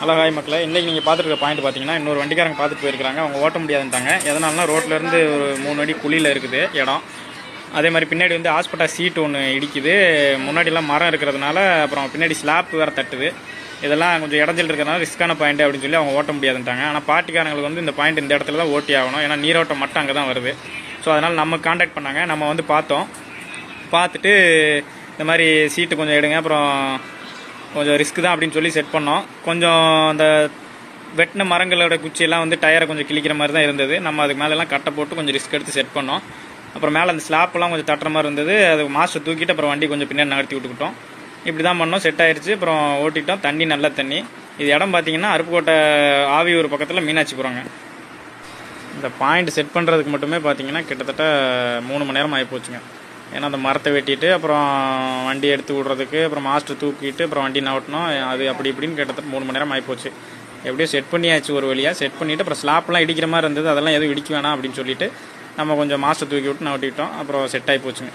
Hello hi இன்றைக்கி நீங்கள் பார்த்துருக்க பாயிண்ட் பார்த்தீங்கன்னா இன்னொரு வண்டிக்காரங்க பார்த்துட்டு போயிருக்காங்க அவங்க ஓட்ட முடியாதுன்ட்டாங்க. எதனாலனா ரோட்லேருந்து ஒரு மூணு அடி குழியில் இருக்குது இடம். அதே மாதிரி பின்னாடி வந்து ஹாஸ்பிட்டல் சீட் ஒன்று இடிக்குது. முன்னாடிலாம் மரம் இருக்கிறதுனால அப்புறம் பின்னாடி ஸ்லாப் வேறு தட்டுது. இதெல்லாம் கொஞ்சம் இடைஞ்சல் இருக்கிறதுனால ரிஸ்க்கான பாயிண்ட் அப்படின்னு சொல்லி அவங்க ஓட்ட முடியாதுன்ட்டாங்க. ஆனால் பாட்டிக்காரங்களுக்கு வந்து இந்த பாயிண்ட் இந்த இடத்துல தான் ஓட்டி ஆகணும். ஏன்னா நீரோட்டம் மட்டும் அங்கே தான் வருது. ஸோ அதனால் நம்ம காண்டாக்ட் பண்ணாங்க. நம்ம வந்து பார்த்தோம். பார்த்துட்டு இந்த மாதிரி சீட்டு கொஞ்சம் எடுங்க. அப்புறம் கொஞ்சம் ரிஸ்க் தான் அப்படின்னு சொல்லி செட் பண்ணோம். கொஞ்சம் அந்த வெட்டின மரங்களோட குச்சியெல்லாம் வந்து டயரை கொஞ்சம் கிழிக்கிற மாதிரி தான் இருந்தது. நம்ம அதுக்கு மேலெல்லாம் கட்டை போட்டு கொஞ்சம் ரிஸ்க் எடுத்து செட் பண்ணோம். அப்புறம் மேலே அந்த ஸ்லாப்லாம் கொஞ்சம் தட்டுற மாதிரி இருந்தது. அது மாஸ்டர் தூக்கிட்டு அப்புறம் வண்டி கொஞ்சம் பின்னாடி நகர்த்தி விட்டுக்கிட்டோம். இப்படி தான் பண்ணோம். செட் ஆயிடுச்சு அப்புறம் ஓட்டிட்டோம். தண்ணி நல்ல தண்ணி. இது இடம் பார்த்தீங்கன்னா அருப்புக்கோட்டை ஆவியூர் பக்கத்தில் மீனாட்சிபுரங்க. இந்த பாயிண்ட் செட் பண்ணுறதுக்கு மட்டுமே பார்த்தீங்கன்னா கிட்டத்தட்ட மூணு மணி நேரம் ஆகி போச்சுங்க ஏன்னா அந்த மரத்தை வெட்டிட்டு அப்புறம் வண்டி எடுத்து விட்றதுக்கு அப்புறம் மாஸ்டர் தூக்கிட்டு அப்புறம் வண்டி நவட்டணும் அது அப்படி இப்படின்னு கிட்டத்தட்ட மூணு மணி நேரம் ஆகிப்போச்சு எப்படியோ செட் பண்ணியாச்சு ஒரு வழியாக செட் பண்ணிவிட்டு அப்புறம் ஸ்லாப்லாம் இடிக்கிற மாதிரி இருந்தது. அதெல்லாம் எதுவும் இடிக்க வேணாம் அப்படின்னு சொல்லிட்டு நம்ம கொஞ்சம் மாஸ்டர் தூக்கி விட்டு நவட்டிக்கிட்டோம் அப்புறம் செட் ஆகி போச்சுங்க